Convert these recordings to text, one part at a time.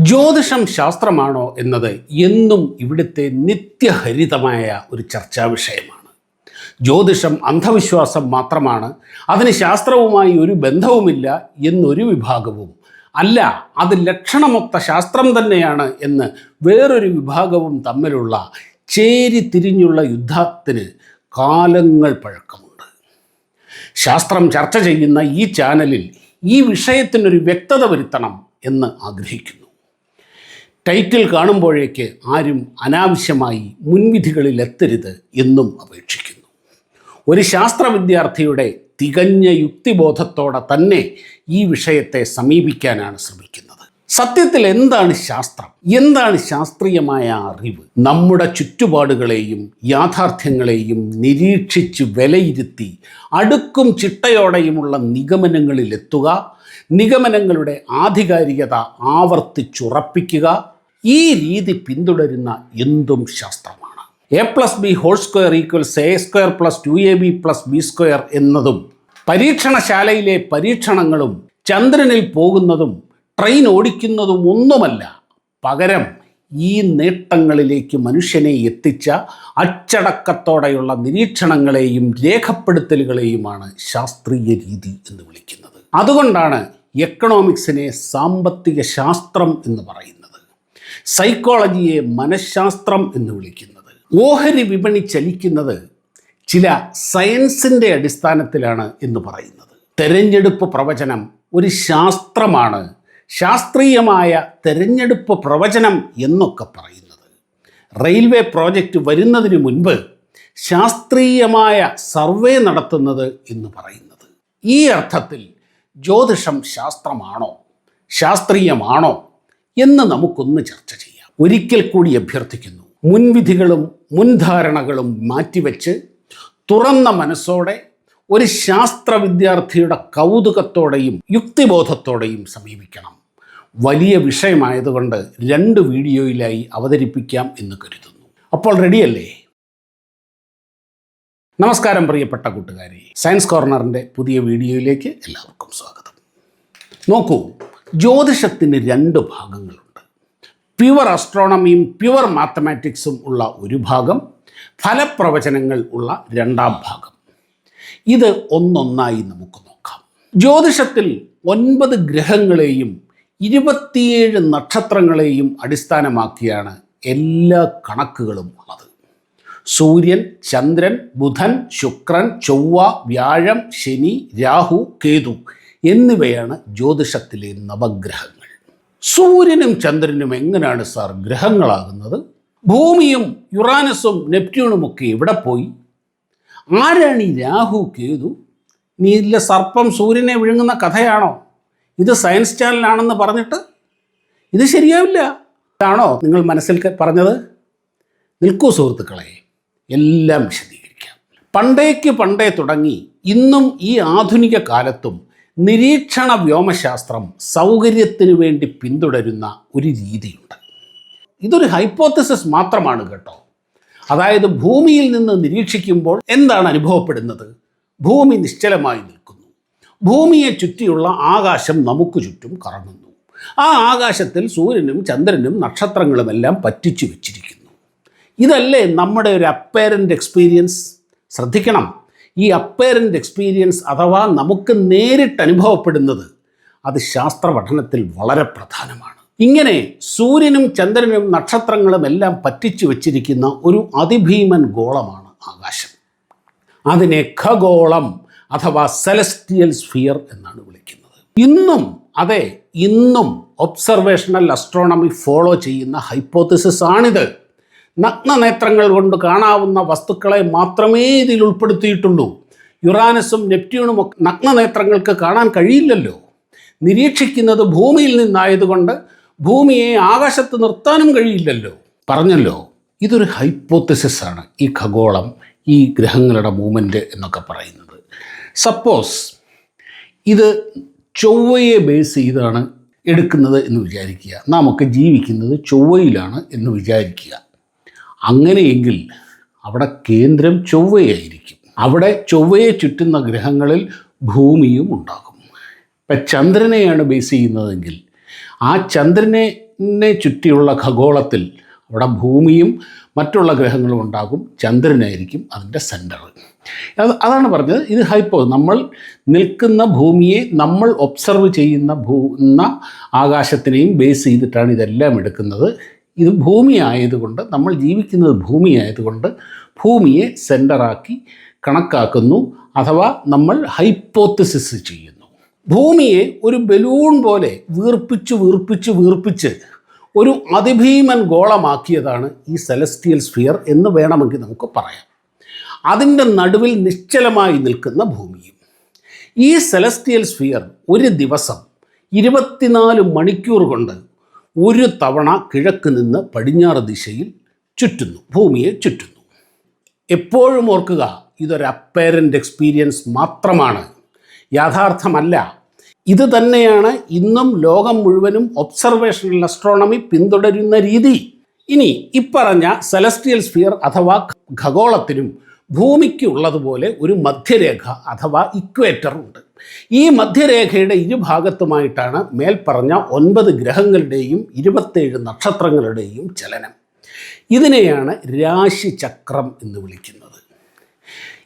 ജ്യോതിഷം ശാസ്ത്രമാണോ എന്നത് എന്നും ഇവിടുത്തെ നിത്യഹരിതമായ ഒരു ചർച്ചാ വിഷയമാണ്. ജ്യോതിഷം അന്ധവിശ്വാസം മാത്രമാണ് അതിന് ശാസ്ത്രവുമായി ഒരു ബന്ധവുമില്ല എന്നൊരു വിഭാഗവും അല്ല അത് ലക്ഷണമൊത്ത ശാസ്ത്രം തന്നെയാണ് എന്ന് വേറൊരു വിഭാഗവും തമ്മിലുള്ള ചേരി തിരിഞ്ഞുള്ള യുദ്ധത്തിന് കാലങ്ങൾ പഴക്കമുണ്ട്. ശാസ്ത്രം ചർച്ച ചെയ്യുന്ന ഈ ചാനലിൽ ഈ വിഷയത്തിനൊരു വ്യക്തത വരുത്തണം എന്ന് ആഗ്രഹിക്കുന്നു. ടൈറ്റിൽ കാണുമ്പോഴേക്ക് ആരും അനാവശ്യമായി മുൻവിധികളിൽ എത്തരുത് എന്നും അപേക്ഷിക്കുന്നു. ഒരു ശാസ്ത്ര വിദ്യാർത്ഥിയുടെ തികഞ്ഞ യുക്തിബോധത്തോടെ തന്നെ ഈ വിഷയത്തെ സമീപിക്കാനാണ് ശ്രമിക്കുന്നത്. സത്യത്തിൽ എന്താണ് ശാസ്ത്രം? എന്താണ് ശാസ്ത്രീയമായ അറിവ്? നമ്മുടെ ചുറ്റുപാടുകളെയും യാഥാർത്ഥ്യങ്ങളെയും നിരീക്ഷിച്ച് വിലയിരുത്തി അടുക്കും ചിട്ടയോടെയുമുള്ള നിഗമനങ്ങളിലെത്തുക നിഗമനങ്ങളുടെ ആധികാരികത ആവർത്തിച്ചുറപ്പിക്കുക ഈ രീതി പിന്തുടരുന്ന എന്തും ശാസ്ത്രമാണ്. A plus B whole square equals A square plus two A B plus B square എന്നതും പരീക്ഷണശാലയിലെ പരീക്ഷണങ്ങളും ചന്ദ്രനിൽ പോകുന്നതും ട്രെയിൻ ഓടിക്കുന്നതും ഒന്നുമല്ല. പകരം ഈ നേട്ടങ്ങളിലേക്ക് മനുഷ്യനെ എത്തിച്ച അച്ചടക്കത്തോടെയുള്ള നിരീക്ഷണങ്ങളെയും രേഖപ്പെടുത്തലുകളെയുമാണ് ശാസ്ത്രീയ രീതി എന്ന് വിളിക്കുന്നത്. അതുകൊണ്ടാണ് എക്കണോമിക്സിനെ സാമ്പത്തിക ശാസ്ത്രം എന്ന് പറയുന്നത്. സൈക്കോളജിയെ മനഃശാസ്ത്രം എന്ന് വിളിക്കുന്നത്. ഓഹരി വിപണി ചലിക്കുന്നത് ചില സയൻസിന്റെ അടിസ്ഥാനത്തിലാണ് എന്ന് പറയുന്നത്. തെരഞ്ഞെടുപ്പ് പ്രവചനം ഒരു ശാസ്ത്രമാണ്. ശാസ്ത്രീയമായ തെരഞ്ഞെടുപ്പ് പ്രവചനം എന്നൊക്കെ പറയുന്നത്. റെയിൽവേ പ്രോജക്റ്റ് വരുന്നതിന് മുൻപ് ശാസ്ത്രീയമായ സർവേ നടത്തുന്നത് എന്ന് പറയുന്നത്. ഈ അർത്ഥത്തിൽ ജ്യോതിഷം ശാസ്ത്രമാണോ? ശാസ്ത്രീയമാണോ? എന്ന് നമുക്കൊന്ന് ചർച്ച ചെയ്യാം. ഒരിക്കൽ കൂടി അഭ്യർത്ഥിക്കുന്നു. മുൻവിധികളും മുൻധാരണകളും മാറ്റിവെച്ച് തുറന്ന മനസ്സോടെ ഒരു ശാസ്ത്ര വിദ്യാർത്ഥിയുടെ കൗതുകത്തോടെയും യുക്തിബോധത്തോടെയും സമീപിക്കണം. വലിയ വിഷയമായതുകൊണ്ട് രണ്ട് വീഡിയോയിലായി അവതരിപ്പിക്കാം എന്ന് കരുതുന്നു. അപ്പോൾ റെഡിയല്ലേ? നമസ്കാരം പ്രിയപ്പെട്ട കൂട്ടുകാരെ. സയൻസ് കോർണറിന്റെ പുതിയ വീഡിയോയിലേക്ക് എല്ലാവർക്കും സ്വാഗതം. നോക്കൂ ജ്യോതിഷത്തിന് രണ്ട് ഭാഗങ്ങളുണ്ട്. പ്യുവർ അസ്ട്രോണമിയും പ്യുവർ മാത്തമാറ്റിക്സും ഉള്ള ഒരു ഭാഗം ഫലപ്രവചനങ്ങൾ ഉള്ള രണ്ടാം ഭാഗം. ഇത് ഒന്നൊന്നായി നമുക്ക് നോക്കാം. ജ്യോതിഷത്തിൽ ഒൻപത് ഗ്രഹങ്ങളെയും ഇരുപത്തിയേഴ് നക്ഷത്രങ്ങളെയും അടിസ്ഥാനമാക്കിയാണ് എല്ലാ കണക്കുകളും ഉള്ളത്. സൂര്യൻ ചന്ദ്രൻ ബുധൻ ശുക്രൻ ചൊവ്വ വ്യാഴം ശനി രാഹു കേതു. എന്നിവയാണ് ജ്യോതിഷത്തിലെ നവഗ്രഹങ്ങൾ. സൂര്യനും ചന്ദ്രനും എങ്ങനെയാണ് സാർ ഗ്രഹങ്ങളാകുന്നത്? ഭൂമിയും യുറാനസും നെപ്റ്റ്യൂണും ഒക്കെ എവിടെ പോയി? ആരാണ് ഈ രാഹു കേതു? നീല സർപ്പം സൂര്യനെ വിഴുങ്ങുന്ന കഥയാണോ? ഇത് സയൻസ് ചാനലാണെന്ന് പറഞ്ഞിട്ട്? ഇത് ശരിയാവില്ല. ഇതാണോ നിങ്ങൾ മനസ്സിൽ പറഞ്ഞത്? നിൽക്കൂ സുഹൃത്തുക്കളെ എല്ലാം വിശദീകരിക്കാം. പണ്ടേക്ക് പണ്ടേ തുടങ്ങി ഇന്നും ഈ ആധുനിക കാലത്തും നിരീക്ഷണ വ്യോമശാസ്ത്രം സൗകര്യത്തിന് വേണ്ടി പിന്തുടരുന്ന ഒരു രീതിയുണ്ട്. ഇതൊരു ഹൈപ്പോത്തസിസ് മാത്രമാണ് കേട്ടോ. അതായത് ഭൂമിയിൽ നിന്ന് നിരീക്ഷിക്കുമ്പോൾ എന്താണ് അനുഭവപ്പെടുന്നത്? ഭൂമി നിശ്ചലമായി നിൽക്കുന്നു. ഭൂമിയെ ചുറ്റിയുള്ള ആകാശം നമുക്ക് ചുറ്റും കറങ്ങുന്നു. ആ ആകാശത്തിൽ സൂര്യനും ചന്ദ്രനും നക്ഷത്രങ്ങളുമെല്ലാം പറ്റിച്ചു വെച്ചിരിക്കുന്നു. ഇതല്ലേ നമ്മുടെ ഒരു അപ്പേരന്റ് എക്സ്പീരിയൻസ് ശ്രദ്ധിക്കണം. ഈ അപ്പേരന്റ് എക്സ്പീരിയൻസ് അഥവാ നമുക്ക് നേരിട്ട് അനുഭവപ്പെടുന്നത് അത് ശാസ്ത്ര പഠനത്തിൽ വളരെ പ്രധാനമാണ്. ഇങ്ങനെ സൂര്യനും ചന്ദ്രനും നക്ഷത്രങ്ങളും എല്ലാം പറ്റിച്ചു വച്ചിരിക്കുന്ന ഒരു അതിഭീമൻ ഗോളമാണ് ആകാശം. അതിനെ ഖഗോളം അഥവാ സെലസ്റ്റിയൽ സ്ഫിയർ എന്നാണ് വിളിക്കുന്നത്. ഇന്നും അതെ ഇന്നും ഒബ്സർവേഷണൽ അസ്ട്രോണമി ഫോളോ ചെയ്യുന്ന ഹൈപ്പോത്തിസിസ് ആണിത്. നഗ്നനേത്രങ്ങൾ കൊണ്ട് കാണാവുന്ന വസ്തുക്കളെ മാത്രമേ ഇതിൽ ഉൾപ്പെടുത്തിയിട്ടുള്ളൂ. യുറാനസും നെപ്റ്റ്യൂണും ഒക്കെ നഗ്നനേത്രങ്ങൾക്ക് കാണാൻ കഴിയില്ലല്ലോ. നിരീക്ഷിക്കുന്നത് ഭൂമിയിൽ നിന്നായതുകൊണ്ട് ഭൂമിയെ ആകാശത്ത് നിർത്താനും കഴിയില്ലല്ലോ. പറഞ്ഞല്ലോ ഇതൊരു ഹൈപ്പോത്തസിസാണ് ഈ ഖഗോളം ഈ ഗ്രഹങ്ങളുടെ മൂവ്മെന്റ് എന്നൊക്കെ പറയുന്നത്. സപ്പോസ് ഇത് ചൊവ്വയെ ബേസ് ചെയ്താണ് എടുക്കുന്നത് എന്ന് വിചാരിക്കുക. നാമൊക്കെ ജീവിക്കുന്നത് ചൊവ്വയിലാണ് എന്ന് വിചാരിക്കുക. അങ്ങനെയെങ്കിൽ അവിടെ കേന്ദ്രം ചൊവ്വയായിരിക്കും. അവിടെ ചൊവ്വയെ ചുറ്റുന്ന ഗ്രഹങ്ങളിൽ ഭൂമിയും ഉണ്ടാകും. ഇപ്പം ചന്ദ്രനെയാണ് ബേസ് ചെയ്യുന്നതെങ്കിൽ ആ ചന്ദ്രനെ ചുറ്റിയുള്ള ഖഗോളത്തിൽ അവിടെ ഭൂമിയും മറ്റുള്ള ഗ്രഹങ്ങളും ഉണ്ടാകും. ചന്ദ്രനായിരിക്കും അതിന്റെ സെന്റർ അത് അതാണ് പറഞ്ഞത്. ഇത് ഹൈപ്പോ നമ്മൾ നിൽക്കുന്ന ഭൂമിയെ നമ്മൾ ഒബ്സർവ് ചെയ്യുന്ന ഭൂ ആകാശത്തിനെയും ബേസ് ചെയ്തിട്ടാണ് ഇതെല്ലാം എടുക്കുന്നത്. ഇത് ഭൂമി ആയതുകൊണ്ട് നമ്മൾ ജീവിക്കുന്നത് ഭൂമി ആയതുകൊണ്ട് ഭൂമിയെ സെന്ററാക്കി കണക്കാക്കുന്നു അഥവാ നമ്മൾ ഹൈപ്പോത്തസിസ് ചെയ്യുന്നു. ഭൂമിയെ ഒരു ബലൂൺ പോലെ വീർപ്പിച്ച് വീർപ്പിച്ച് വീർപ്പിച്ച് ഒരു അതിഭീമൻ ഗോളമാക്കിയതാണ് ഈ സെലസ്റ്റിയൽ സ്ഫിയർ എന്ന് വേണമെങ്കിൽ നമുക്ക് പറയാം. അതിന്റെ നടുവിൽ നിശ്ചലമായി നിൽക്കുന്ന ഭൂമിയും. ഈ സെലസ്റ്റിയൽ സ്ഫിയർ ഒരു ദിവസം ഇരുപത്തിനാല് മണിക്കൂർ കൊണ്ട് ഒരു തവണ കിഴക്ക് നിന്ന് പടിഞ്ഞാറ് ദിശയിൽ ചുറ്റുന്നു ഭൂമിയെ ചുറ്റുന്നു. എപ്പോഴും ഓർക്കുക ഇതൊരു അപ്പേരന്റ് എക്സ്പീരിയൻസ് മാത്രമാണ്. യാഥാർത്ഥ്യമല്ല. ഇത് തന്നെയാണ് ഇന്നും ലോകം മുഴുവനും ഒബ്സർവേഷണൽ അസ്ട്രോണമി പിന്തുടരുന്ന രീതി. ഇനി ഇപ്പറഞ്ഞ സെലസ്റ്റിയൽ സ്ഫിയർ അഥവാ ഖഗോളത്തിനും ഭൂമിക്ക് ഉള്ളതുപോലെ ഒരു മധ്യരേഖ അഥവാ ഇക്വേറ്റർ ഉണ്ട്. ഈ മധ്യരേഖയുടെ ഇരുഭാഗത്തുമായിട്ടാണ് മേൽപ്പറഞ്ഞ ഒൻപത് ഗ്രഹങ്ങളുടെയും ഇരുപത്തേഴ് നക്ഷത്രങ്ങളുടെയും ചലനം. ഇതിനെയാണ് രാശിചക്രം എന്ന് വിളിക്കുന്നത്.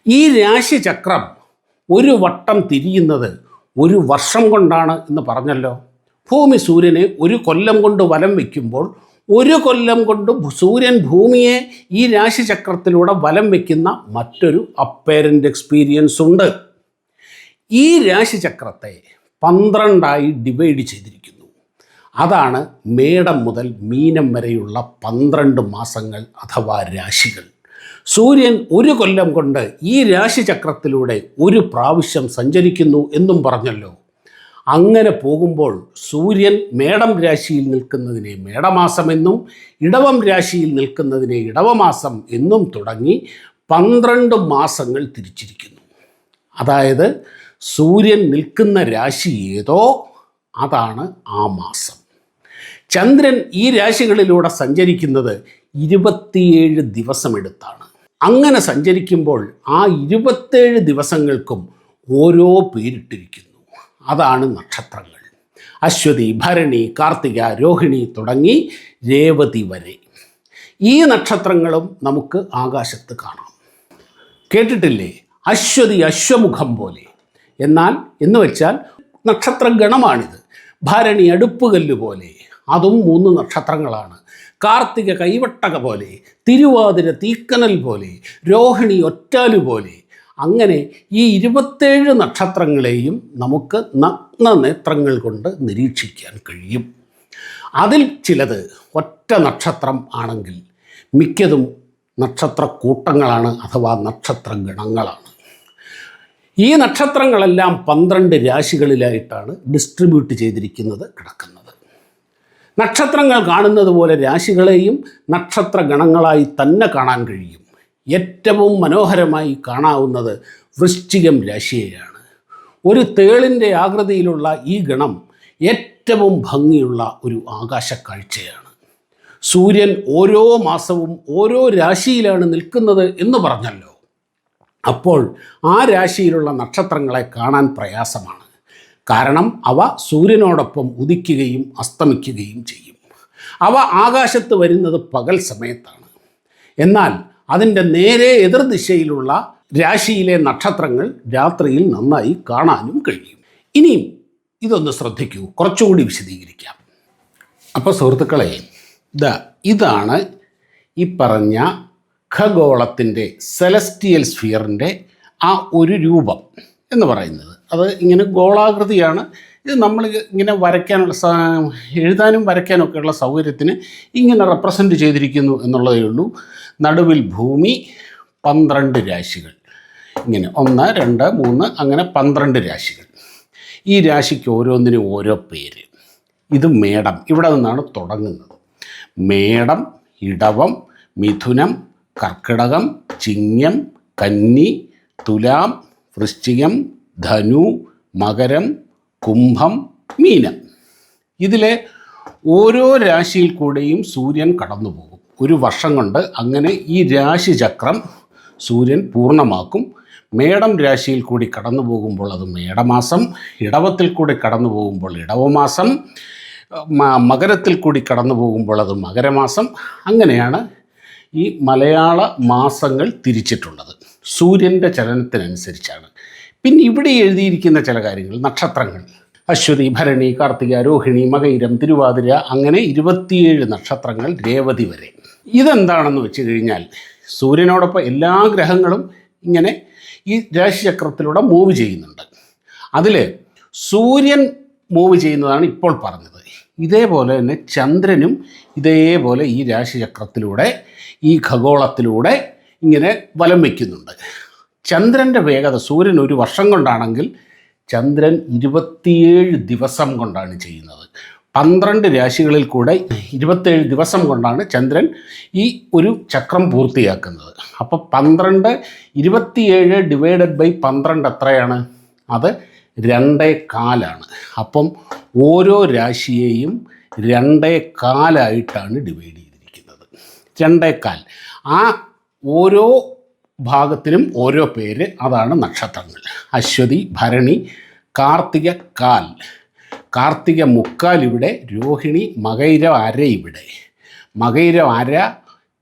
ഈ രാശിചക്രം ഒരു വട്ടം തിരിയുന്നത് ഒരു വർഷം കൊണ്ടാണ് എന്ന് പറഞ്ഞല്ലോ. ഭൂമി സൂര്യനെ ഒരു കൊല്ലം കൊണ്ട് വലം വയ്ക്കുമ്പോൾ ഒരു കൊല്ലം കൊണ്ട് സൂര്യൻ ഭൂമിയെ ഈ രാശിചക്രത്തിലൂടെ വലം വയ്ക്കുന്ന മറ്റൊരു അപ്പേരന്റ് എക്സ്പീരിയൻസ് ഉണ്ട്. ഈ രാശിചക്രത്തെ പന്ത്രണ്ടായി ഡിവൈഡ് ചെയ്തിരിക്കുന്നു. അതാണ് മേടം മുതൽ മീനം വരെയുള്ള പന്ത്രണ്ട് മാസങ്ങൾ അഥവാ രാശികൾ. സൂര്യൻ ഒരു കൊല്ലം കൊണ്ട് ഈ രാശിചക്രത്തിലൂടെ ഒരു പ്രാവശ്യം സഞ്ചരിക്കുന്നു എന്നും പറഞ്ഞല്ലോ. അങ്ങനെ പോകുമ്പോൾ സൂര്യൻ മേടം രാശിയിൽ നിൽക്കുന്നതിനെ മേടമാസമെന്നും ഇടവം രാശിയിൽ നിൽക്കുന്നതിനെ ഇടവമാസം എന്നും തുടങ്ങി പന്ത്രണ്ട് മാസങ്ങൾ തിരിച്ചിരിക്കുന്നു. അതായത് സൂര്യൻ നിൽക്കുന്ന രാശി ഏതോ അതാണ് ആ മാസം. ചന്ദ്രൻ ഈ രാശികളിലൂടെ സഞ്ചരിക്കുന്നത് ഇരുപത്തിയേഴ് ദിവസമെടുത്താണ്. അങ്ങനെ സഞ്ചരിക്കുമ്പോൾ ആ ഇരുപത്തേഴ് ദിവസങ്ങൾക്കും ഓരോ പേരിട്ടിരിക്കുന്നു. അതാണ് നക്ഷത്രങ്ങൾ. അശ്വതി ഭരണി കാർത്തിക രോഹിണി തുടങ്ങി രേവതി വരെ. ഈ നക്ഷത്രങ്ങളും നമുക്ക് ആകാശത്ത് കാണാം. കേട്ടിട്ടില്ലേ? അശ്വതി അശ്വമുഖം പോലെ. എന്നാൽ എന്ന് വെച്ചാൽ നക്ഷത്രഗണമാണിത്. ഭരണി അടുപ്പുകല്ല് പോലെ. അതും മൂന്ന് നക്ഷത്രങ്ങളാണ്. കാർത്തിക കൈവട്ടക പോലെ. തിരുവാതിര തീക്കനൽ പോലെ. രോഹിണി ഒറ്റാലു പോലെ. അങ്ങനെ ഈ ഇരുപത്തേഴ് നക്ഷത്രങ്ങളെയും നമുക്ക് നഗ്ന നേത്രങ്ങൾ കൊണ്ട് നിരീക്ഷിക്കാൻ കഴിയും. അതിൽ ചിലത് ഒറ്റ നക്ഷത്രം ആണെങ്കിൽ മിക്കതും നക്ഷത്ര കൂട്ടങ്ങളാണ് അഥവാ നക്ഷത്ര ഗണങ്ങളാണ് ഈ നക്ഷത്രങ്ങളെല്ലാം പന്ത്രണ്ട് രാശികളിലായിട്ടാണ് ഡിസ്ട്രിബ്യൂട്ട് ചെയ്തിരിക്കുന്നത് കിടക്കുന്നത്. നക്ഷത്രങ്ങൾ കാണുന്നത് പോലെ രാശികളെയും നക്ഷത്ര ഗണങ്ങളായി തന്നെ കാണാൻ കഴിയും. ഏറ്റവും മനോഹരമായി കാണാവുന്നത് വൃശ്ചികം രാശിയെയാണ്. ഒരു തേളിന്റെ ആകൃതിയിലുള്ള ഈ ഗണം ഏറ്റവും ഭംഗിയുള്ള ഒരു ആകാശ കാഴ്ചയാണ് സൂര്യൻ ഓരോ മാസവും ഓരോ രാശിയിലാണ് നിൽക്കുന്നത് എന്ന് പറഞ്ഞല്ലോ. അപ്പോൾ ആ രാശിയിലുള്ള നക്ഷത്രങ്ങളെ കാണാൻ പ്രയാസമാണ്. കാരണം അവ സൂര്യനോടൊപ്പം ഉദിക്കുകയും അസ്തമിക്കുകയും ചെയ്യും. അവ ആകാശത്ത് വരുന്നത് പകൽ സമയത്താണ്. എന്നാൽ അതിന്റെ നേരെ എതിർദിശയിലുള്ള രാശിയിലെ നക്ഷത്രങ്ങൾ രാത്രിയിൽ നന്നായി കാണാനും കഴിയും. ഇനിയും ഇതൊന്ന് ശ്രദ്ധിക്കൂ. കുറച്ചുകൂടി വിശദീകരിക്കാം. അപ്പോൾ സുഹൃത്തുക്കളെ ഇതാ ഇതാണ് ഈ പറഞ്ഞ ഖഗോളത്തിന്റെ സെലസ്റ്റിയൽ സ്ഫിയറിന്റെ ആ ഒരു രൂപം എന്ന് പറയുന്നത്. അത് ഇങ്ങനെ ഗോളാകൃതിയാണ്. ഇത് നമ്മൾ ഇങ്ങനെ വരയ്ക്കാനുള്ള എഴുതാനും വരയ്ക്കാനൊക്കെയുള്ള സൗകര്യത്തിന് ഇങ്ങനെ റെപ്രസെന്റ് ചെയ്തിരിക്കുന്നു എന്നുള്ളതേ ഉള്ളൂ. നടുവിൽ ഭൂമി പന്ത്രണ്ട് രാശികൾ. ഇങ്ങനെ ഒന്ന് രണ്ട് മൂന്ന് അങ്ങനെ പന്ത്രണ്ട് രാശികൾ. ഈ രാശിക്ക് ഓരോന്നിനും ഓരോ പേര്. ഇത് മേടം. ഇവിടെ നിന്നാണ് തുടങ്ങുന്നത്. മേടം ഇടവം മിഥുനം കർക്കിടകം ചിങ്ങം കന്നി തുലാം വൃശ്ചികം ധനു മകരം കുംഭം മീനം. ഇതിലെ ഓരോ രാശിയിൽ കൂടെയും സൂര്യൻ കടന്നു പോകും ഒരു വർഷം കൊണ്ട് അങ്ങനെ ഈ രാശിചക്രം സൂര്യൻ പൂർണമാക്കും. മേടം രാശിയിൽ കൂടി കടന്നു പോകുമ്പോൾ അത് മേടമാസം ഇടവത്തിൽ കൂടി കടന്നു പോകുമ്പോൾ ഇടവമാസം മകരത്തിൽ കൂടി കടന്നു പോകുമ്പോൾ അത് മകരമാസം. അങ്ങനെയാണ് ഈ മലയാള മാസങ്ങൾ തിരിച്ചിട്ടുള്ളത്. സൂര്യന്റെ ചലനത്തിനനുസരിച്ചാണ്. പിന്നെ ഇവിടെ എഴുതിയിരിക്കുന്ന ചില കാര്യങ്ങൾ നക്ഷത്രങ്ങൾ. അശ്വതി ഭരണി കാർത്തിക രോഹിണി മകൈരം തിരുവാതിര അങ്ങനെ ഇരുപത്തിയേഴ് നക്ഷത്രങ്ങൾ രേവതി വരെ. ഇതെന്താണെന്ന് വെച്ച് കഴിഞ്ഞാൽ സൂര്യനോടൊപ്പം എല്ലാ ഗ്രഹങ്ങളും ഇങ്ങനെ ഈ രാശിചക്രത്തിലൂടെ മൂവ് ചെയ്യുന്നുണ്ട്. അതിൽ സൂര്യൻ മൂവ് ചെയ്യുന്നതാണ് ഇപ്പോൾ പറഞ്ഞത്. ഇതേപോലെ തന്നെ ചന്ദ്രനും ഇതേപോലെ ഈ രാശിചക്രത്തിലൂടെ ഈ ഖഗോളത്തിലൂടെ ഇങ്ങനെ വലം വയ്ക്കുന്നുണ്ട്. ചന്ദ്രന്റെ വേഗത സൂര്യൻ ഒരു വർഷം കൊണ്ടാണെങ്കിൽ ചന്ദ്രൻ ഇരുപത്തിയേഴ് ദിവസം കൊണ്ടാണ് ചെയ്യുന്നത്. പന്ത്രണ്ട് രാശികളിൽ കൂടെ ഇരുപത്തേഴ് ദിവസം കൊണ്ടാണ് ചന്ദ്രൻ ഈ ഒരു ചക്രം പൂർത്തിയാക്കുന്നത്. അപ്പോൾ പന്ത്രണ്ട് ഇരുപത്തിയേഴ് ഡിവൈഡഡ് ബൈ പന്ത്രണ്ട് എത്രയാണ്? അത് രണ്ടേ കാലാണ്. അപ്പം ഓരോ രാശിയെയും രണ്ടേ കാലായിട്ടാണ് ഡിവൈഡ് ചെയ്തിരിക്കുന്നത്. രണ്ടേ കാൽ. ആ ഓരോ ഭാഗത്തിനും ഓരോ പേര് അതാണ് നക്ഷത്രങ്ങൾ. അശ്വതി ഭരണി കാർത്തിക കാൽ. കാർത്തിക മുക്കാൽ ഇവിടെ രോഹിണി മകൈര അര ഇവിടെ. മകൈര അര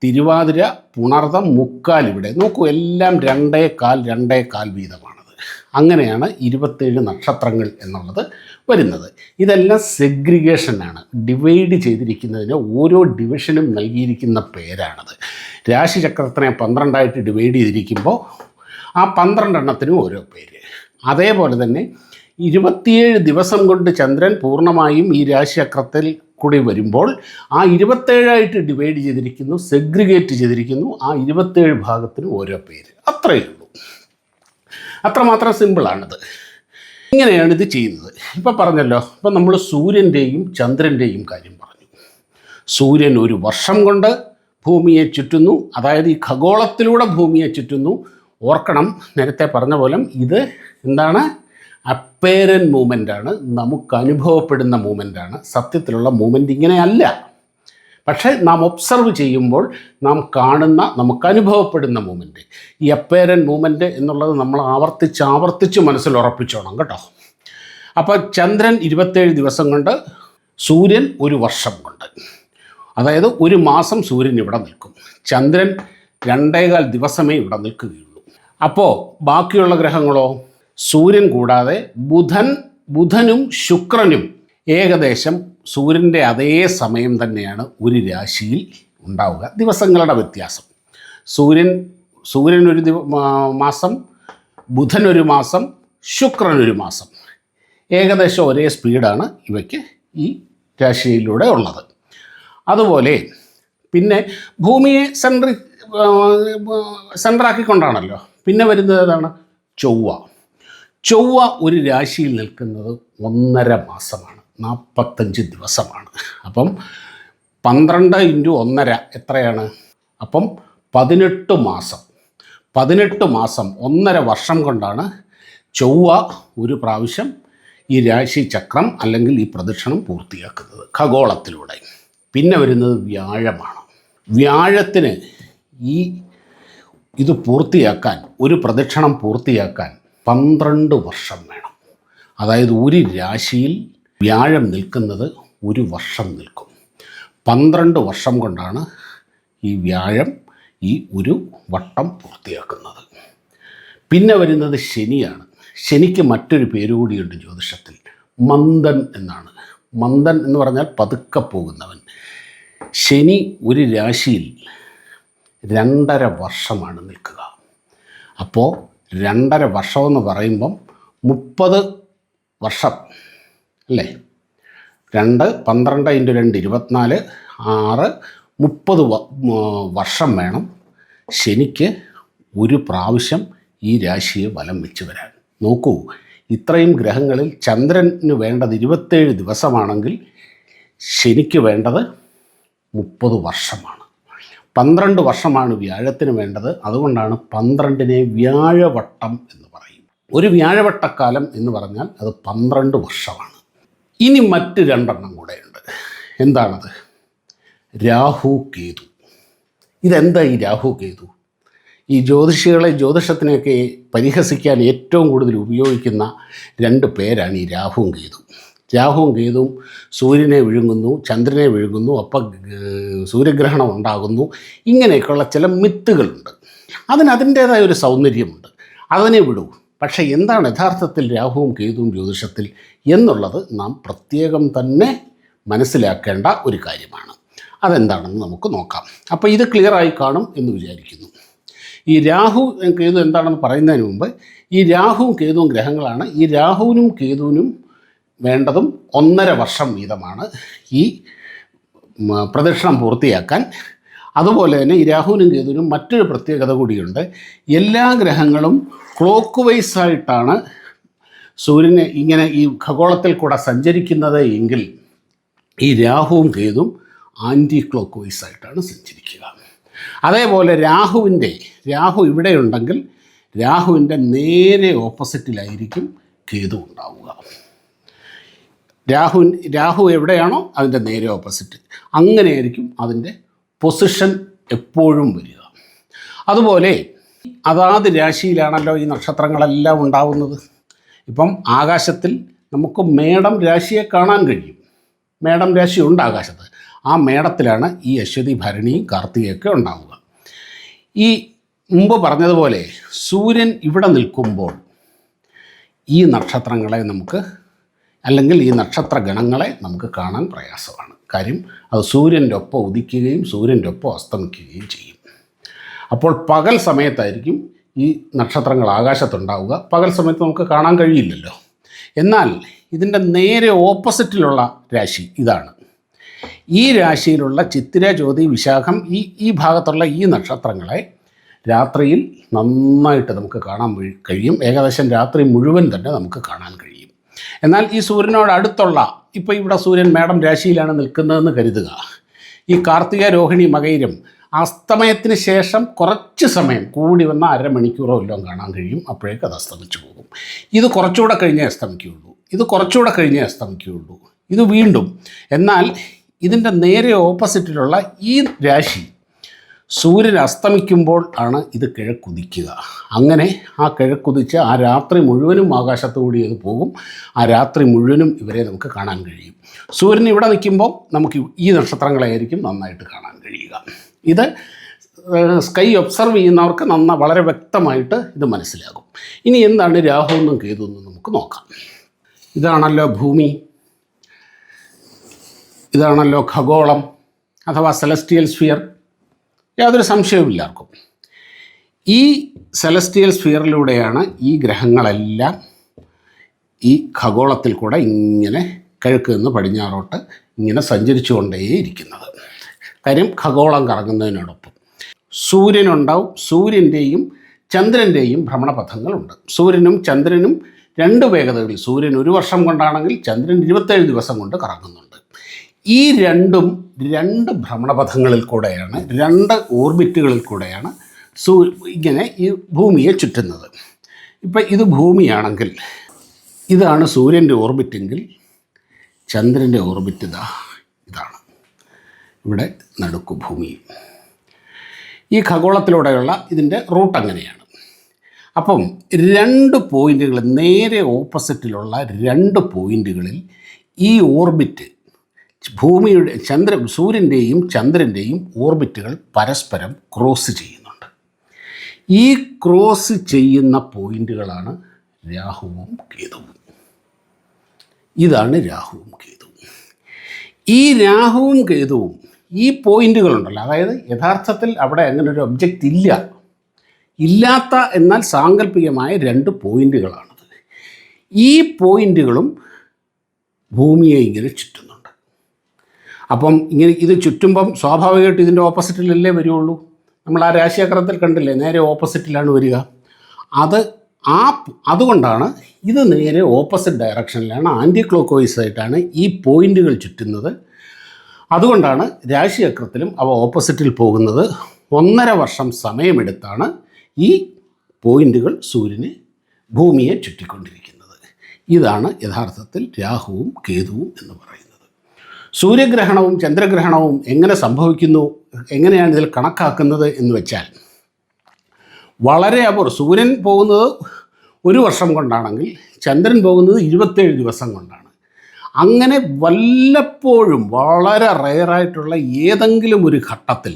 തിരുവാതിര പുണർതം മുക്കാൽ ഇവിടെ. നോക്കൂ എല്ലാം രണ്ടേ കാൽ രണ്ടേ കാൽ വീതമാണത്. അങ്ങനെയാണ് ഇരുപത്തേഴ് നക്ഷത്രങ്ങൾ എന്നുള്ളത് വരുന്നത്. ഇതെല്ലാം സെഗ്രിഗേഷനാണ് ഡിവൈഡ് ചെയ്തിരിക്കുന്നതിന് ഓരോ ഡിവിഷനും നൽകിയിരിക്കുന്ന പേരാണത്. രാശിചക്രത്തിനെ പന്ത്രണ്ടായിട്ട് ഡിവൈഡ് ചെയ്തിരിക്കുമ്പോൾ ആ പന്ത്രണ്ടെണ്ണത്തിനും ഓരോ പേര്. അതേപോലെ തന്നെ ഇരുപത്തിയേഴ് ദിവസം കൊണ്ട് ചന്ദ്രൻ പൂർണമായും ഈ രാശിചക്രത്തിൽ കൂടി വരുമ്പോൾ ആ ഇരുപത്തേഴായിട്ട് ഡിവൈഡ് ചെയ്തിരിക്കുന്നു സെഗ്രിഗേറ്റ് ചെയ്തിരിക്കുന്നു ആ ഇരുപത്തേഴ് ഭാഗത്തിനും ഓരോ പേര്. അത്രയേ ഉള്ളൂ. അത്രമാത്രം സിമ്പിളാണിത് ഇങ്ങനെയാണ് ഇത് ചെയ്യുന്നത്. ഇപ്പം പറഞ്ഞല്ലോ ഇപ്പം നമ്മൾ സൂര്യന്റെയും ചന്ദ്രന്റെയും കാര്യം പറഞ്ഞു. സൂര്യൻ ഒരു വർഷം കൊണ്ട് ഭൂമിയെ ചുറ്റുന്നു. അതായത് ഈ ഖഗോളത്തിലൂടെ ഭൂമിയെ ചുറ്റുന്നു. ഓർക്കണം നേരത്തെ പറഞ്ഞ പോലെ ഇത് എന്താണ്? അപ്പേരൻ മൂമെന്റാണ് നമുക്ക് അനുഭവപ്പെടുന്ന മൂമെന്റാണ് സത്യത്തിലുള്ള മൂമെന്റ് ഇങ്ങനെയല്ല. പക്ഷേ നാം ഒബ്സർവ് ചെയ്യുമ്പോൾ നാം കാണുന്ന നമുക്ക് അനുഭവപ്പെടുന്ന മൂമെന്റ് ഈ അപ്പേരൻ മൂമെന്റ് എന്നുള്ളത് നമ്മൾ ആവർത്തിച്ച് ആവർത്തിച്ച് മനസ്സിൽ ഉറപ്പിച്ചോണം കേട്ടോ. അപ്പോൾ ചന്ദ്രൻ ഇരുപത്തേഴ് ദിവസം കൊണ്ട് സൂര്യൻ ഒരു വർഷം കൊണ്ട്. അതായത് ഒരു മാസം സൂര്യൻ ഇവിടെ നിൽക്കും. ചന്ദ്രൻ രണ്ടേകാൽ ദിവസമേ ഇവിടെ നിൽക്കുകയുള്ളൂ. അപ്പോൾ ബാക്കിയുള്ള ഗ്രഹങ്ങളോ? സൂര്യൻ കൂടാതെ ബുധൻ ബുധനും ശുക്രനും ഏകദേശം സൂര്യന്റെ അതേ സമയം തന്നെയാണ് ഒരു രാശിയിൽ ഉണ്ടാവുക. ദിവസങ്ങളുടെ വ്യത്യാസം. സൂര്യൻ സൂര്യൻ ഒരു മാസം ബുധൻ ഒരു മാസം ശുക്രൻ ഒരു മാസം. ഏകദേശം ഒരേ സ്പീഡാണ് ഇവയ്ക്ക് ഈ രാശിയിലൂടെ ഉള്ളത്. അതുപോലെ പിന്നെ ഭൂമിയെ സെൻട്രി സെന്ററാക്കിക്കൊണ്ടാണല്ലോ പിന്നെ വരുന്നത് ഏതാണ്? ചൊവ്വ. ചൊവ്വ ഒരു രാശിയിൽ നിൽക്കുന്നത് ഒന്നര മാസമാണ്. നാൽപ്പത്തഞ്ച് ദിവസമാണ്. അപ്പം പന്ത്രണ്ട് ഇന്റു ഒന്നര എത്രയാണ്? അപ്പം പതിനെട്ട് മാസം. പതിനെട്ട് മാസം ഒന്നര വർഷം കൊണ്ടാണ് ചൊവ്വ ഒരു പ്രാവശ്യം ഈ രാശി ചക്രം അല്ലെങ്കിൽ ഈ പ്രദക്ഷിണം പൂർത്തിയാക്കുന്നത്. ഖഗോളത്തിലൂടെ. പിന്നെ വരുന്നത് വ്യാഴമാണ്. വ്യാഴത്തിന് ഈ ഇത് പൂർത്തിയാക്കാൻ ഒരു പ്രദക്ഷിണം പൂർത്തിയാക്കാൻ പന്ത്രണ്ട് വർഷം വേണം. അതായത് ഒരു രാശിയിൽ വ്യാഴം നിൽക്കുന്നത് ഒരു വർഷം നിൽക്കും. പന്ത്രണ്ട് വർഷം കൊണ്ടാണ് ഈ വ്യാഴം ഈ ഒരു വട്ടം പൂർത്തിയാക്കുന്നത്. പിന്നെ വരുന്നത് ശനിയാണ്. ശനിക്ക് മറ്റൊരു പേരുകൂടിയുണ്ട് ജ്യോതിഷത്തിൽ. മന്ദൻ എന്നാണ്. മന്ദൻ എന്ന് പറഞ്ഞാൽ പതുക്കെ പോകുന്നവൻ. ശനി ഒരു രാശിയിൽ രണ്ടര വർഷമാണ് നിൽക്കുക. അപ്പോൾ രണ്ടര വർഷമെന്ന് പറയുമ്പം മുപ്പത് വർഷം അല്ലേ? രണ്ട് പന്ത്രണ്ട് ഇന്റു രണ്ട് ഇരുപത്തിനാല് ആറ് മുപ്പത് വർഷം വേണം ശനിക്ക് ഒരു പ്രാവശ്യം ഈ രാശിയെ വലം വെച്ച് വരാൻ. നോക്കൂ ഇത്രയും ഗ്രഹങ്ങളിൽ ചന്ദ്രന് വേണ്ടത് ഇരുപത്തേഴ് ദിവസമാണെങ്കിൽ ശനിക്ക് വേണ്ടത് മുപ്പത് വർഷമാണ്. പന്ത്രണ്ട് വർഷമാണ് വ്യാഴത്തിന് വേണ്ടത്. അതുകൊണ്ടാണ് പന്ത്രണ്ടിനെ വ്യാഴവട്ടം എന്ന് പറയും ഒരു വ്യാഴവട്ടക്കാലം എന്ന് പറഞ്ഞാൽ അത് പന്ത്രണ്ട് വർഷമാണ്. ഇനി മറ്റ് രണ്ടെണ്ണം കൂടെയുണ്ട്. എന്താണത്? രാഹു കേതു. ഇതെന്താ ഈ രാഹു കേതു? ഈ ജ്യോതിഷികളെ ജ്യോതിഷത്തിനെയൊക്കെ പരിഹസിക്കാൻ ഏറ്റവും കൂടുതൽ ഉപയോഗിക്കുന്ന രണ്ട് പേരാണ് ഈ രാഹുവും കേതു രാഹുവും കേതുവും സൂര്യനെ വിഴുങ്ങുന്നു ചന്ദ്രനെ വിഴുങ്ങുന്നു അപ്പം സൂര്യഗ്രഹണം ഉണ്ടാകുന്നു. ഇങ്ങനെയൊക്കെയുള്ള ചില മിത്തുകളുണ്ട്. അതിന് അതിന്റേതായ ഒരു സൗന്ദര്യമുണ്ട്. അതിനെ വിടൂ. പക്ഷേ എന്താണ് യഥാർത്ഥത്തിൽ രാഹുവും കേതുവും ജ്യോതിഷത്തിൽ എന്നുള്ളത് നാം പ്രത്യേകം തന്നെ മനസ്സിലാക്കേണ്ട ഒരു കാര്യമാണ്. അതെന്താണെന്ന് നമുക്ക് നോക്കാം. അപ്പോൾ ഇത് ക്ലിയറായി കാണും എന്ന് വിചാരിക്കുന്നു. ഈ രാഹു കേതു എന്താണെന്ന് പറയുന്നതിന് മുമ്പ് ഈ രാഹുവും കേതുവും ഗ്രഹങ്ങളാണ്. ഈ രാഹുവിനും കേതുവിനും വേണ്ടതും ഒന്നര വർഷം വീതമാണ് ഈ പ്രദക്ഷിണം പൂർത്തിയാക്കാൻ. അതുപോലെ തന്നെ ഈ രാഹുവിനും കേതുവിനും മറ്റൊരു പ്രത്യേകത കൂടിയുണ്ട്. എല്ലാ ഗ്രഹങ്ങളും ക്ലോക്ക് വൈസ് ആയിട്ടാണ് സൂര്യനെ ഇങ്ങനെ ഈ ഖഗോളത്തിൽ കൂടെ സഞ്ചരിക്കുന്നത് എങ്കിൽ ഈ രാഹുവും കേതും ആന്റി ക്ലോക്ക് വൈസ് ആയിട്ടാണ് സഞ്ചരിക്കുക. അതേപോലെ രാഹുവിന്റെ രാഹു ഇവിടെ ഉണ്ടെങ്കിൽ രാഹുവിന്റെ നേരെ ഓപ്പോസിറ്റിലായിരിക്കും കേതു ഉണ്ടാവുക. രാഹു രാഹു എവിടെയാണോ അതിന്റെ നേരെ ഓപ്പോസിറ്റ് അങ്ങനെയായിരിക്കും അതിന്റെ പൊസിഷൻ എപ്പോഴും വരിക. അതുപോലെ അതാത് രാശിയിലാണല്ലോ ഈ നക്ഷത്രങ്ങളെല്ലാം ഉണ്ടാവുന്നത്. ഇപ്പം ആകാശത്തിൽ നമുക്ക് മേടം രാശിയെ കാണാൻ കഴിയും. മേടം രാശി ഉണ്ട് ആകാശത്ത്. ആ മേടത്തിലാണ് ഈ അശ്വതി ഭരണിയും കാർത്തികയൊക്കെ ഉണ്ടാവുക. ഈ മുമ്പ് പറഞ്ഞതുപോലെ സൂര്യൻ ഇവിടെ നിൽക്കുമ്പോൾ ഈ നക്ഷത്രങ്ങളെ നമുക്ക് അല്ലെങ്കിൽ ഈ നക്ഷത്ര ഗണങ്ങളെ നമുക്ക് കാണാൻ പ്രയാസമാണ്. കാര്യം അത് സൂര്യന്റെ ഒപ്പം ഉദിക്കുകയും സൂര്യന്റെ ഒപ്പം അസ്തമിക്കുകയും ചെയ്യും. അപ്പോൾ പകൽ സമയത്തായിരിക്കും ഈ നക്ഷത്രങ്ങൾ ആകാശത്തുണ്ടാവുക. പകൽ സമയത്ത് നമുക്ക് കാണാൻ കഴിയില്ലല്ലോ. എന്നാൽ ഇതിന്റെ നേരെ ഓപ്പോസിറ്റിലുള്ള രാശി ഇതാണ്. ഈ രാശിയിലുള്ള ചിത്തിര ജ്യോതി വിശാഖം ഈ ഈ ഭാഗത്തുള്ള ഈ നക്ഷത്രങ്ങളെ രാത്രിയിൽ നന്നായിട്ട് നമുക്ക് കാണാൻ കഴിയും. ഏകദേശം രാത്രി മുഴുവൻ തന്നെ നമുക്ക് കാണാൻ കഴിയും. എന്നാൽ ഈ സൂര്യനോട് അടുത്തുള്ള ഇപ്പോൾ ഇവിടെ സൂര്യൻ മേടം രാശിയിലാണ് നിൽക്കുന്നതെന്ന് കരുതുക. ഈ കാർത്തിക രോഹിണി മകയിരം അസ്തമയത്തിന് ശേഷം കുറച്ച് സമയം കൂടി വന്ന അരമണിക്കൂറോ എല്ലാം കാണാൻ കഴിയും. അപ്പോഴേക്ക് അത് അസ്തമിച്ചു പോകും. ഇത് കുറച്ചുകൂടെ കഴിഞ്ഞേ അസ്തമിക്കുകയുള്ളൂ. ഇത് കുറച്ചുകൂടെ കഴിഞ്ഞേ അസ്തമിക്കുകയുള്ളൂ. ഇത് വീണ്ടും എന്നാൽ ഇതിന്റെ നേരെ ഓപ്പോസിറ്റിലുള്ള ഈ രാശി സൂര്യൻ അസ്തമിക്കുമ്പോൾ ആണ് ഇത് കിഴക്കുതിക്കുക അങ്ങനെ ആ കിഴക്കുതിച്ച് ആ രാത്രി മുഴുവനും ആകാശത്തുകൂടി അത് പോകും. ആ രാത്രി മുഴുവനും ഇവരെ നമുക്ക് കാണാൻ കഴിയും. സൂര്യൻ ഇവിടെ നിൽക്കുമ്പോൾ നമുക്ക് ഈ നക്ഷത്രങ്ങളെയായിരിക്കും നന്നായിട്ട് കാണാൻ കഴിയുക. ഇത് സ്കൈ ഒബ്സർവ് ചെയ്യുന്നവർക്ക് നന്ന വളരെ വ്യക്തമായിട്ട് ഇത് മനസ്സിലാകും. ഇനി എന്താണ് രാഹു എന്നും കേതു എന്നും നമുക്ക് നോക്കാം. ഇതാണല്ലോ ഭൂമി. ഇതാണല്ലോ ഖഗോളം. അഥവാ സെലസ്റ്റിയൽ സ്ഫിയർ യാതൊരു സംശയവുമില്ലാർക്കും ഈ സെലസ്റ്റിയൽ സ്ഫിയറിലൂടെയാണ് ഈ ഗ്രഹങ്ങളെല്ലാം ഈ ഖഗോളത്തിൽ കൂടെ ഇങ്ങനെ കിഴക്ക് നിന്ന് പടിഞ്ഞാറോട്ട് ഇങ്ങനെ സഞ്ചരിച്ചു കൊണ്ടേയിരിക്കുന്നത് കാര്യം ഖഗോളം കറങ്ങുന്നതിനോടൊപ്പം സൂര്യനുണ്ടാവും സൂര്യന്റെയും ചന്ദ്രന്റെയും ഭ്രമണപഥങ്ങളുണ്ട്. സൂര്യനും ചന്ദ്രനും രണ്ട് വേഗതകളിൽ സൂര്യൻ ഒരു വർഷം കൊണ്ടാണെങ്കിൽ ചന്ദ്രൻ ഇരുപത്തേഴ് ദിവസം കൊണ്ട് കറങ്ങുന്നുണ്ട്. ഈ രണ്ടും രണ്ട് ഭ്രമണപഥങ്ങളിൽ കൂടെയാണ് രണ്ട് ഓർബിറ്റുകളിൽ കൂടെയാണ് സൂ ഇങ്ങനെ ഈ ഭൂമിയെ ചുറ്റുന്നത്. ഇപ്പം ഇത് ഭൂമിയാണെങ്കിൽ ഇതാണ് സൂര്യന്റെ ഓർബിറ്റെങ്കിൽ ചന്ദ്രന്റെ ഓർബിറ്റ് ഇതാ ഇതാണ്. ഇവിടെ നടുക്കു ഭൂമി. ഈ ഖഗോളത്തിലൂടെയുള്ള ഇതിന്റെ റൂട്ട് അങ്ങനെയാണ്. അപ്പം രണ്ട് പോയിന്റുകൾ നേരെ ഓപ്പോസിറ്റിലുള്ള രണ്ട് പോയിന്റുകളിൽ ഈ ഓർബിറ്റ് ഭൂമിയുടെ ചന്ദ്ര സൂര്യന്റെയും ചന്ദ്രന്റെയും ഓർബിറ്റുകൾ പരസ്പരം ക്രോസ് ചെയ്യുന്നുണ്ട്. ഈ ക്രോസ് ചെയ്യുന്ന പോയിന്റുകളാണ് രാഹുവും കേതുവും. ഇതാണ് രാഹുവും കേതുവും. ഈ രാഹുവും കേതുവും ഈ പോയിന്റുകളുണ്ടല്ലോ. അതായത് യഥാർത്ഥത്തിൽ അവിടെ അങ്ങനെ ഒരു ഒബ്ജക്റ്റ് ഇല്ല. ഇല്ലാത്ത എന്നാൽ സാങ്കല്പികമായ രണ്ട് പോയിന്റുകളാണത്. ഈ പോയിന്റുകളും ഭൂമിയെ ഇങ്ങനെ ചുറ്റുന്നുണ്ട് അപ്പം ഇങ്ങനെ ഇത് ചുറ്റുമ്പം സ്വാഭാവികമായിട്ട് ഇതിന്റെ ഓപ്പോസിറ്റിലല്ലേ വരുള്ളൂ? നമ്മൾ ആ രാശിചക്രത്തിൽ കണ്ടില്ലേ നേരെ ഓപ്പോസിറ്റിലാണ് വരിക. അത് ആ അതുകൊണ്ടാണ് ഇത് നേരെ ഓപ്പോസിറ്റ് ഡയറക്ഷനിലാണ് ആന്റി ക്ലോക്ക് വൈസ് ആയിട്ടാണ് ഈ പോയിന്റുകൾ ചുറ്റുന്നത്. അതുകൊണ്ടാണ് രാശിചക്രത്തിലും അവ ഓപ്പോസിറ്റിൽ പോകുന്നത്. ഒന്നര വർഷം സമയമെടുത്താണ് ഈ പോയിന്റുകൾ സൂര്യനെ ഭൂമിയെ ചുറ്റിക്കൊണ്ടിരിക്കുന്നത്. ഇതാണ് യഥാർത്ഥത്തിൽ രാഹുവും കേതുവും എന്ന് പറയുന്നത്. സൂര്യഗ്രഹണവും ചന്ദ്രഗ്രഹണവും എങ്ങനെ സംഭവിക്കുന്നു? എങ്ങനെയാണ് ഇതിൽ കണക്കാക്കുന്നത് എന്ന് വെച്ചാൽ വളരെ അപൂർവം സൂര്യൻ പോകുന്നത് ഒരു വർഷം കൊണ്ടാണെങ്കിൽ ചന്ദ്രൻ പോകുന്നത് ഇരുപത്തേഴ് ദിവസം കൊണ്ടാണ്. അങ്ങനെ വല്ലപ്പോഴും വളരെ റെയറായിട്ടുള്ള ഏതെങ്കിലും ഒരു ഘട്ടത്തിൽ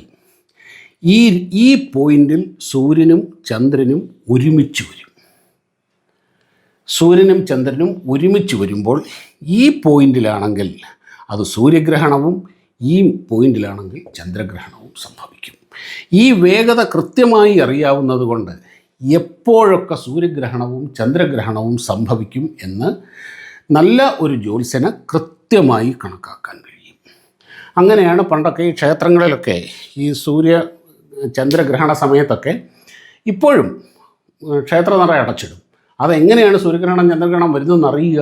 ഈ ഈ പോയിന്റിൽ സൂര്യനും ചന്ദ്രനും ഒരുമിച്ച് വരും. സൂര്യനും ചന്ദ്രനും ഒരുമിച്ച് വരുമ്പോൾ ഈ പോയിന്റിലാണെങ്കിൽ അത് സൂര്യഗ്രഹണവും ഈ പോയിന്റിലാണെങ്കിൽ ചന്ദ്രഗ്രഹണവും സംഭവിക്കും. ഈ വേഗത കൃത്യമായി അറിയാവുന്നത് കൊണ്ട് എപ്പോഴൊക്കെ സൂര്യഗ്രഹണവും ചന്ദ്രഗ്രഹണവും സംഭവിക്കും എന്ന് നല്ല ഒരു ജ്യോത്സ്യന് കൃത്യമായി കണക്കാക്കാൻ കഴിയും. അങ്ങനെയാണ് പണ്ടൊക്കെ ഈ ക്ഷേത്രങ്ങളിലൊക്കെ ഈ സൂര്യ ചന്ദ്രഗ്രഹണ സമയത്തൊക്കെ ഇപ്പോഴും ക്ഷേത്രനിറ അടച്ചിടും. അതെങ്ങനെയാണ് സൂര്യഗ്രഹണം ചന്ദ്രഗ്രഹണം വരുന്നതെന്ന് അറിയുക?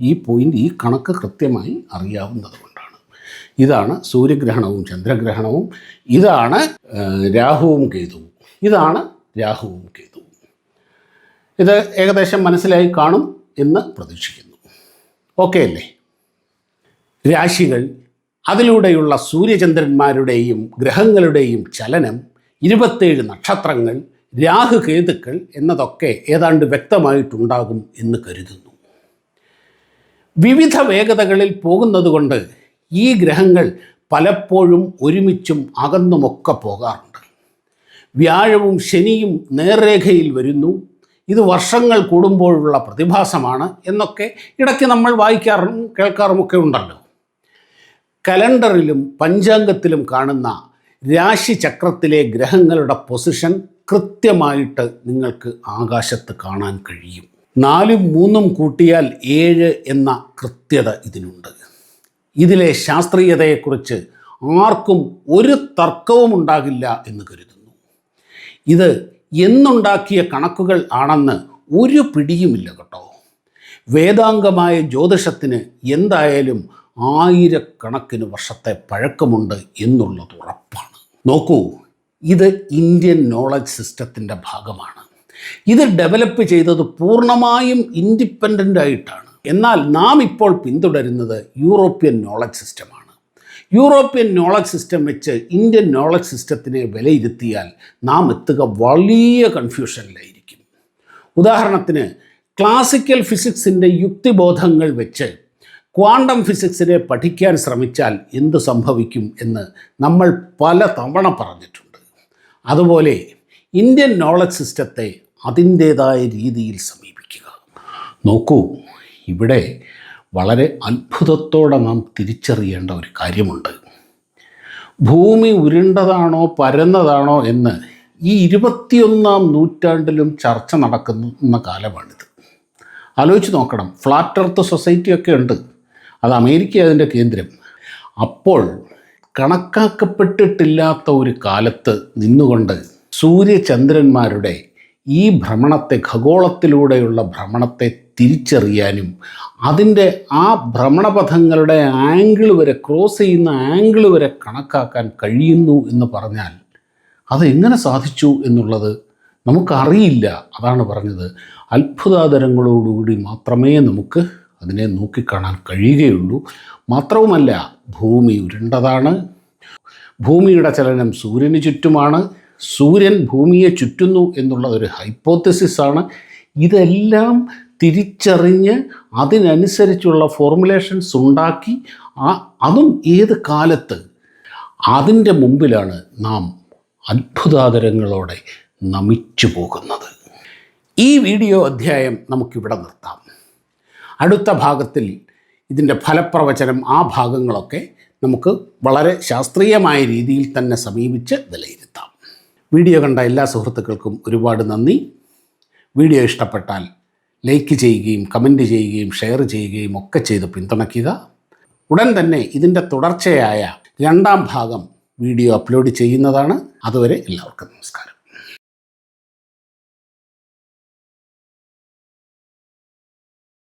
ഈ പോയിന്റ് ഈ കണക്ക് കൃത്യമായി അറിയാവുന്നത് കൊണ്ടാണ്. ഇതാണ് സൂര്യഗ്രഹണവും ചന്ദ്രഗ്രഹണവും. ഇതാണ് രാഹുവും കേതുവും. ഇതാണ് രാഹുവും കേതുവും. ഇത് ഏകദേശം മനസ്സിലായി കാണും എന്ന് പ്രതീക്ഷിക്കുന്നു. ഓക്കെ അല്ലേ? രാശികൾ അതിലൂടെയുള്ള സൂര്യചന്ദ്രന്മാരുടെയും ഗ്രഹങ്ങളുടെയും ചലനം ഇരുപത്തേഴ് നക്ഷത്രങ്ങൾ രാഹുകേതുക്കൾ എന്നതൊക്കെ ഏതാണ്ട് വ്യക്തമായിട്ടുണ്ടാകും എന്ന് കരുതുന്നു. വിവിധ വേഗതകളിൽ പോകുന്നതുകൊണ്ട് ഈ ഗ്രഹങ്ങൾ പലപ്പോഴും ഒരുമിച്ചും അകന്നുമൊക്കെ പോകാറുണ്ട്. വ്യാഴവും ശനിയും നേർരേഖയിൽ വരുന്നു. ഇത് വർഷങ്ങൾ കൂടുമ്പോഴുള്ള പ്രതിഭാസമാണ് എന്നൊക്കെ ഇടയ്ക്ക് നമ്മൾ വായിക്കാറും കേൾക്കാറുമൊക്കെ ഉണ്ടല്ലോ. കലണ്ടറിലും പഞ്ചാംഗത്തിലും കാണുന്ന രാശിചക്രത്തിലെ ഗ്രഹങ്ങളുടെ പൊസിഷൻ കൃത്യമായിട്ട് നിങ്ങൾക്ക് ആകാശത്ത് കാണാൻ കഴിയും. നാലും മൂന്നും കൂട്ടിയാൽ ഏഴ് എന്ന കൃത്യത ഇതിനുണ്ട്. ഇതിലെ ശാസ്ത്രീയതയെക്കുറിച്ച് ആർക്കും ഒരു തർക്കവും ഉണ്ടാകില്ല എന്ന് കരുതുന്നു. ഇത് എന്നുണ്ടാക്കിയ കണക്കുകൾ ആണെന്ന് ഒരു പിടിയുമില്ല കേട്ടോ. വേദാംഗമായ ജ്യോതിഷത്തിന് എന്തായാലും ആയിരക്കണക്കിന് വർഷത്തെ പഴക്കമുണ്ട് എന്നുള്ളത് ഉറപ്പാണ്. നോക്കൂ ഇത് ഇന്ത്യൻ നോളജ് സിസ്റ്റത്തിന്റെ ഭാഗമാണ്. ഇത് ഡെവലപ്പ് ചെയ്തത് പൂർണമായും ഇൻഡിപെൻഡന്റ് ആയിട്ടാണ്. എന്നാൽ നാം ഇപ്പോൾ പിന്തുടരുന്നത് യൂറോപ്യൻ നോളജ് സിസ്റ്റമാണ് യൂറോപ്യൻ നോളജ് സിസ്റ്റം വെച്ച് ഇന്ത്യൻ നോളജ് സിസ്റ്റത്തിനെ വിലയിരുത്തിയാൽ നാം എത്തുക വലിയ കൺഫ്യൂഷനിലായിരിക്കും ഉദാഹരണത്തിന് ക്ലാസിക്കൽ ഫിസിക്സിന്റെ യുക്തിബോധങ്ങൾ വെച്ച് ക്വാണ്ടം ഫിസിക്സിനെ പഠിക്കാൻ ശ്രമിച്ചാൽ എന്ത് സംഭവിക്കും എന്ന് നമ്മൾ പല തവണ പറഞ്ഞിട്ടുണ്ട്. അതുപോലെ ഇന്ത്യൻ നോളജ് സിസ്റ്റത്തെ അതിന്റേതായ രീതിയിൽ സമീപിക്കുക. നോക്കൂ ഇവിടെ വളരെ അത്ഭുതത്തോടെ നാം തിരിച്ചറിയേണ്ട ഒരു കാര്യമുണ്ട്. ഭൂമി ഉരുണ്ടതാണോ പരന്നതാണോ എന്ന് ഈ ഇരുപത്തിയൊന്നാം നൂറ്റാണ്ടിലും ചർച്ച നടക്കുന്ന കാലമാണിത്. ആലോചിച്ച് നോക്കണം ഫ്ലാറ്റ് എർത്ത് സൊസൈറ്റിയൊക്കെ ഉണ്ട്. അത് അമേരിക്ക അതിന്റെ കേന്ദ്രം. അപ്പോൾ കണക്കാക്കപ്പെട്ടിട്ടില്ലാത്ത ഒരു കാലത്ത് നിന്നുകൊണ്ട് സൂര്യചന്ദ്രന്മാരുടെ ഈ ഭ്രമണത്തെ ഖഗോളത്തിലൂടെയുള്ള ഭ്രമണത്തെ തിരിച്ചറിയാനും അതിന്റെ ആ ഭ്രമണപഥങ്ങളുടെ ആംഗിൾ വരെ ക്രോസ് ചെയ്യുന്ന ആംഗിൾ വരെ കണക്കാക്കാൻ കഴിയുന്നു എന്ന് പറഞ്ഞാൽ അത് എങ്ങനെ സാധിച്ചു എന്നുള്ളത് നമുക്കറിയില്ല. അതാണ് പറഞ്ഞത്. അത്ഭുതാതരങ്ങളോടുകൂടി മാത്രമേ നമുക്ക് അതിനെ നോക്കിക്കാണാൻ കഴിയുകയുള്ളൂ. മാത്രവുമല്ല ഭൂമി ഉരുണ്ടതാണ്. ഭൂമിയുടെ ചലനം സൂര്യന് ചുറ്റുമാണ്. സൂര്യൻ ഭൂമിയെ ചുറ്റുന്നു എന്നുള്ള ഒരു ഹൈപ്പോത്തസിസാണ് ഇതെല്ലാം തിരിച്ചറിഞ്ഞ് അതിനനുസരിച്ചുള്ള ഫോർമുലേഷൻസ് ഉണ്ടാക്കി ആ അതും ഏത് കാലത്ത്? അതിന്റെ മുമ്പിലാണ് നാം അത്ഭുതാതരങ്ങളോടെ നമിച്ചു പോകുന്നത്. ഈ വീഡിയോ അധ്യായം നമുക്കിവിടെ നിർത്താം. അടുത്ത ഭാഗത്തിൽ ഇതിന്റെ ഫലപ്രവചനം ആ ഭാഗങ്ങളൊക്കെ നമുക്ക് വളരെ ശാസ്ത്രീയമായ രീതിയിൽ തന്നെ സമീപിച്ച് വിലയിരുത്താം. വീഡിയോ കണ്ട എല്ലാ സുഹൃത്തുക്കൾക്കും ഒരുപാട് നന്ദി. വീഡിയോ ഇഷ്ടപ്പെട്ടാൽ ലൈക്ക് ചെയ്യുകയും കമന്റ് ചെയ്യുകയും ഷെയർ ചെയ്യുകയും ഒക്കെ ചെയ്ത് പിന്തുണയ്ക്കുക. ഉടൻ തന്നെ ഇതിന്റെ തുടർച്ചയായ രണ്ടാം ഭാഗം വീഡിയോ അപ്ലോഡ് ചെയ്യുന്നതാണ്. അതുവരെ എല്ലാവർക്കും നമസ്കാരം.